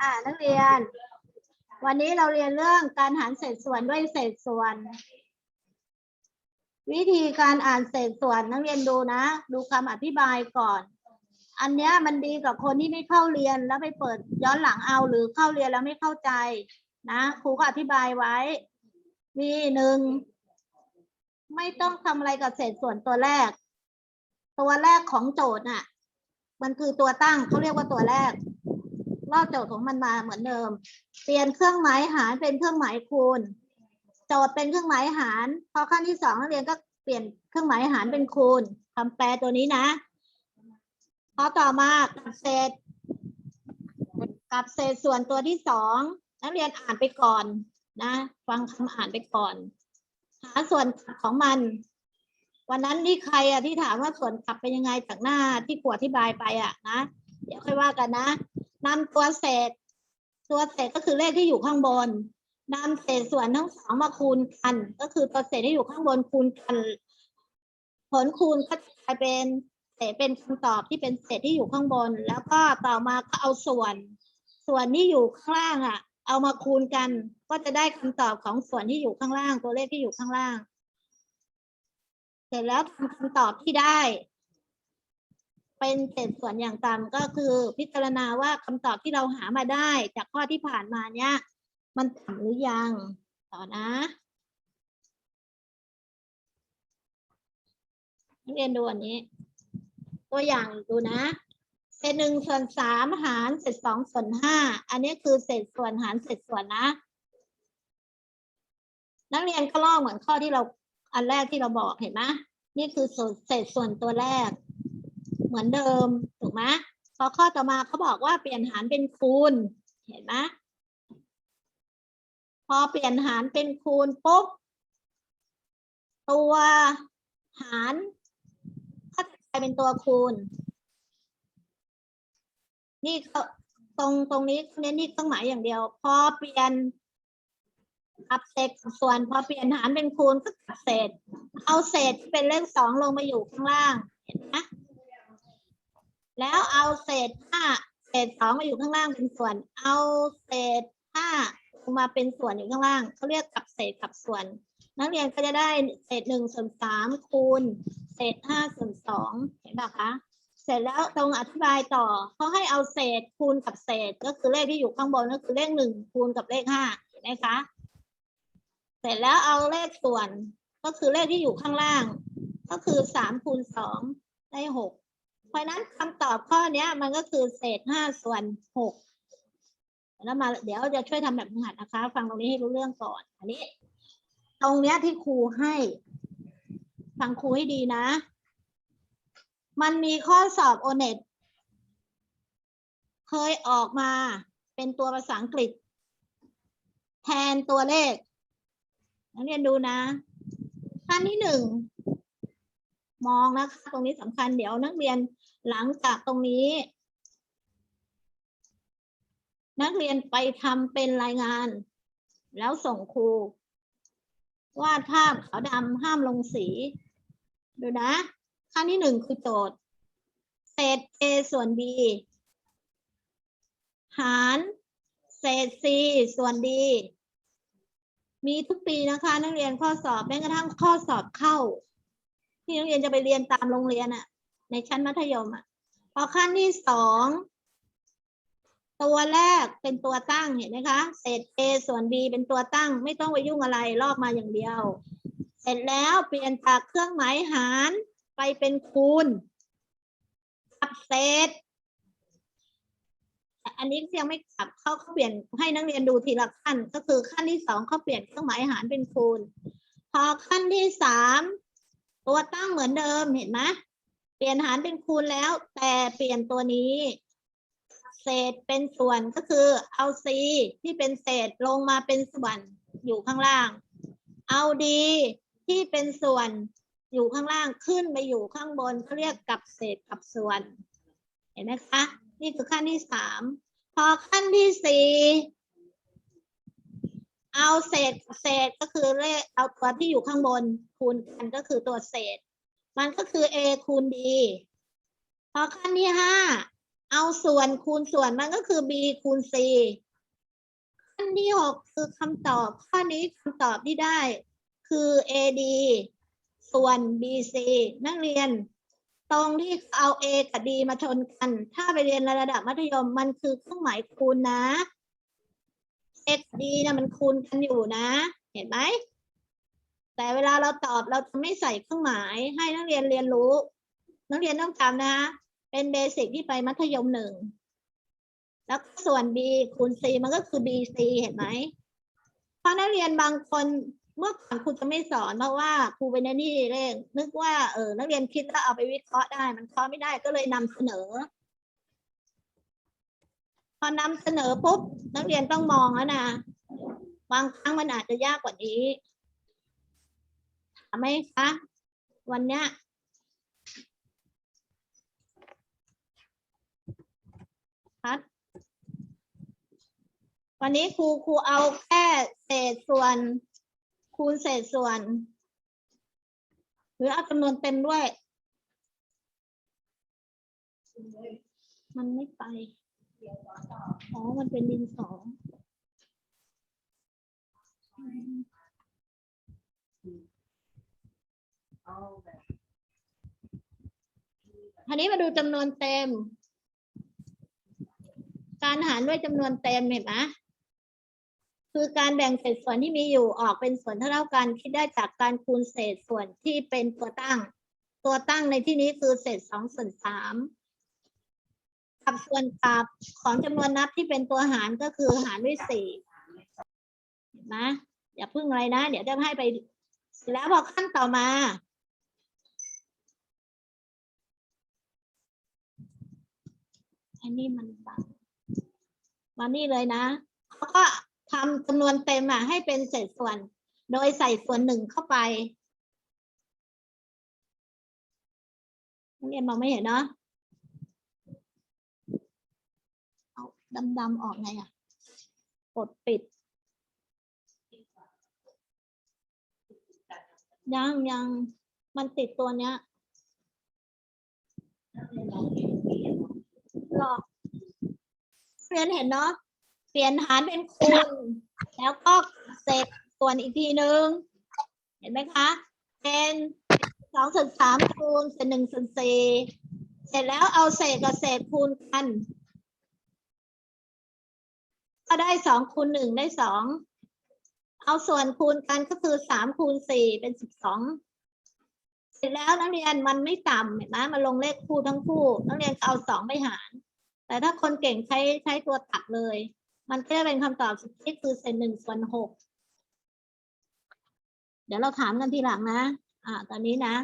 อ่านักเรียน วันนี้เราเรียนเรื่องการหารเศษส่วนด้วยเศษส่วน วิธีการอ่านเศษส่วนนักเรียนดูนะ ดูคำอธิบายก่อน อันเนี้ยมันดีกับคนที่ไม่เข้าเรียนแล้วไปเปิดย้อนหลังเอาหรือเข้าเรียนแล้วไม่เข้าใจ นะครูก็อธิบายไว้ มีหนึ่งไม่ต้องทำอะไรกับเศษส่วนตัวแรก ตัวแรกของโจทย์น่ะ มันคือตัวตั้งเขาเรียกว่าตัวแรก ลอกโจทย์ของมันมาเหมือนเดิม เปลี่ยนเครื่องหมายหารเป็นเครื่องหมายคูณ โจทย์เป็นเครื่องหมายหาร พอขั้นที่สองนักเรียนก็เปลี่ยนเครื่องหมายหารเป็นคูณคำแปลตัวนี้นะพอต่อมากับเศษ กับเศษส่วนตัวที่สองนักเรียนอ่านไปก่อนนะ ฟังคำอ่านไปก่อน หาส่วนของมัน วันนั้นนี่ใครอะที่ถามว่าส่วนกลับเป็นยังไงจากหน้าที่ขวดที่บายไปอะนะเดี๋ยวค่อยว่ากันนะ นำตัวเศษ ตัวเศษก็คือเลขที่อยู่ข้างบนนำเศษส่วนทั้งสองมาคูณกัน ก็คือตัวเศษที่อยู่ข้างบนคูณกัน ผลคูณก็จะกลายเป็นเศษเป็นคำตอบที่เป็นเศษที่อยู่ข้างบน แล้วก็ต่อมาก็เอาส่วน ส่วนที่อยู่ข้างล่างอะ เอามาคูณกัน ก็จะได้คำตอบของส่วนที่อยู่ข้างล่าง ตัวเลขที่อยู่ข้างล่าง เสร็จแล้วทำคำตอบที่ได้ เป็นเศษส่วนอย่างต่ำก็คือพิจารณาว่าคำตอบที่เราหามาได้ จากข้อที่ผ่านมาเนี่ยมันต่ำหรือยัง ต่อนะนักเรียนดูอันนี้ ตัวอย่างดูนะเศษหนึ่งส่วนสามหารเศษสองส่วนห้าอันนี้คือเศษส่วนหารเศษส่วนนะ นักเรียนก็ลอกเหมือนข้อที่เราอันแรกที่เราบอกเห็นไหมนี่คือส่วนเศษส่วนตัวแรก เหมือนเดิมถูกไหมพอข้อต่อมาเขาบอกว่าเปลี่ยนหารเป็นคูณ เห็นไหมพอเปลี่ยนหารเป็นคูณปุ๊บตัวหารก็จะกลายเป็นตัวคูณ นี่เขาตรงตรงนี้เน้นนี่เครื่องหมายอย่างเดียว พอเปลี่ยนกับเศษส่วนพอเปลี่ยนหารเป็นคูณก็กับเศษ เอาเศษเป็นเลขสองลงมาอยู่ข้างล่าง เห็นไหม แล้วเอาเศษห้าเศษสองมาอยู่ข้างล่างเป็นส่วน เอาเศษห้าลงมาเป็นส่วนอยู่ข้างล่างเขาเรียกกับเศษกับส่วน นักเรียนก็จะได้เศษหนึ่งส่วนสามคูณ เศษห้าส่วนสองเห็นปะคะเสร็จแล้วตรงอธิบายต่อเขาให้เอาเศษคูณกับเศษก็คือเลขที่อยู่ข้างบนก็คือเลขหนึ่งคูณกับเลขห้าเห็นไหมคะ เสร็จแล้วเอาเลขส่วนก็คือเลขที่อยู่ข้างล่าง ก็คือสามคูณสองได้หก เพราะนั้นคำตอบข้อเนี้ยมันก็คือเศษห้าส่วนหกแล้วมาเดี๋ยวจะช่วยทำแบบฝึกหัดนะคะ ฟังตรงนี้ให้รู้เรื่องก่อน อันนี้ ตรงเนี้ยที่ครูให้ ฟังครูให้ดีนะ มันมีข้อสอบโอเน็ตเคยออกมาเป็นตัวภาษาอังกฤษ แทนตัวเลขนักเรียนดูนะขั้นที่หนึ่ง มองนะคะ ตรงนี้สำคัญเดี๋ยวนักเรียนหลังจากตรงนี้ นักเรียนไปทำเป็นรายงาน แล้วส่งครูวาดภาพขาวดำห้ามลงสี ดูนะขั้นที่หนึ่งคือโจทย์เศษ a ส่วน b หารเศษ c ส่วน d มีทุกปีนะคะ นักเรียนข้อสอบแม้กระทั่งข้อสอบเข้า ที่นักเรียนจะไปเรียนตามโรงเรียนอะในชั้นมัธยมอะพอขั้นที่สองตัวแรกเป็นตัวตั้งเห็นไหมคะ เศษ a ส่วน b เป็นตัวตั้ง ไม่ต้องไปยุ่งอะไรลอกมาอย่างเดียว เสร็จแล้วเปลี่ยนจากเครื่องหมายหารไปเป็นคูณกับเศษ อันนี้ยังไม่กลับเขาเขาเปลี่ยนให้นักเรียนดูทีละขั้น ก็คือขั้นที่สองเขาเปลี่ยนเครื่องหมายหารเป็นคูณ พอขั้นที่สาม ตัวตั้งเหมือนเดิมเห็นไหมเปลี่ยนหารเป็นคูณแล้ว แต่เปลี่ยนตัวนี้ เศษเป็นส่วนก็คือเอา c ที่เป็นเศษลงมาเป็นส่วนอยู่ข้างล่าง เอาดีที่เป็นส่วนอยู่ข้างล่างขึ้นไปอยู่ข้างบนเขาเรียกกับเศษกับส่วน เห็นไหมคะ นี่คือขั้นที่สามพอขั้นที่สี่ เอาเศษเศษก็คือเลขเอาตัวที่อยู่ข้างบนคูณกันก็คือตัวเศษ มันก็คือ a คูณ b พอขั้นที่ห้าเอาส่วนคูณส่วนมันก็คือ b คูณ c อันที่หกคือคำตอบข้อนี้คำตอบที่ได้คือ ad ส่วน bc นักเรียน ตรงที่เอา a กับ d มาชนกัน ถ้าไปเรียนในระดับมัธยมมันคือเครื่องหมายคูณนะ a กับ d นะมันคูณกันอยู่นะ เห็นไหมแต่เวลาเราตอบเราจะไม่ใส่เครื่องหมายให้นักเรียนเรียนรู้ นักเรียนต้องจำนะเป็นเบสิกที่ไปมัธยมหนึ่งแล้วส่วน b คูณ c มันก็คือ bc เห็นไหมเพราะนักเรียนบางคนเมื่อก่อนครูจะไม่สอนเพราะว่าครูเป็นหน้าที่เร่งนึกว่าเออนักเรียนคิดว่าเอาไปวิเคราะห์ได้ มันเคราะห์ไม่ได้ก็เลยนำเสนอ พอนำเสนอปุ๊บนักเรียนต้องมองแล้วนะบางครั้งมันอาจจะยากกว่านี้ถามไหมคะวันเนี้ยพัดวันนี้ครูครูเอาแค่เศษส่วน คูณเศษส่วน หรือเอาจำนวนเต็มด้วย มันไม่ไป อ๋อ มันเป็นดินสออืมทีนี้มาดูจำนวนเต็ม การหารด้วยจำนวนเต็มเห็นไหมคือการแบ่งเศษส่วนที่มีอยู่ออกเป็นส่วนเท่ากันคิดได้จากการคูณเศษส่วนที่เป็นตัวตั้ง ตัวตั้งในที่นี้คือเศษสองส่วนสาม กับส่วนกลับของจำนวนนับที่เป็นตัวหารก็คือหารด้วยสี่นไหมอย่าพึ่งอะไรนะ เดี๋ยวจะให้ไป แล้วพอขั้นต่อมา อันนี้มันบังมานี่เลยนะเขาก็ทำจำนวนเต็มอะ ให้เป็นเศษส่วน โดยใส่ส่วนหนึ่งเข้าไปนักเรียนมองไม่เห็นเนาะเอา ดำๆออกไงอะกดปิด ยังยังมันติดตัวเนี้ยหรอกเรียนเห็นเนาะเปลี่ยนหารเป็นคูณแล้วก็เศษส่วนอีกทีหนึ่งเห็นไหมคะ เป็นสองส่วนสามคูณเศษหนึ่งส่วนสี่เสร็จแล้วเอาเศษกับเศษคูณกัน ก็ได้สองคูณหนึ่งได้สองเอาส่วนคูณกันก็คือสามคูณสี่เป็นสิบสองเสร็จแล้วนักเรียนมันไม่ต่ำเห็นไหมมันลงเลขคู่ทั้งคู่นักเรียนเอาสองไปหาร แต่ถ้าคนเก่งใช้ใช้ตัวตัดเลย มันก็จะเป็นคำตอบสุดที่คือเศษหนึ่งส่วนหกเดี๋ยวเราถามกันทีหลังนะ อ่า ตอนนี้นะ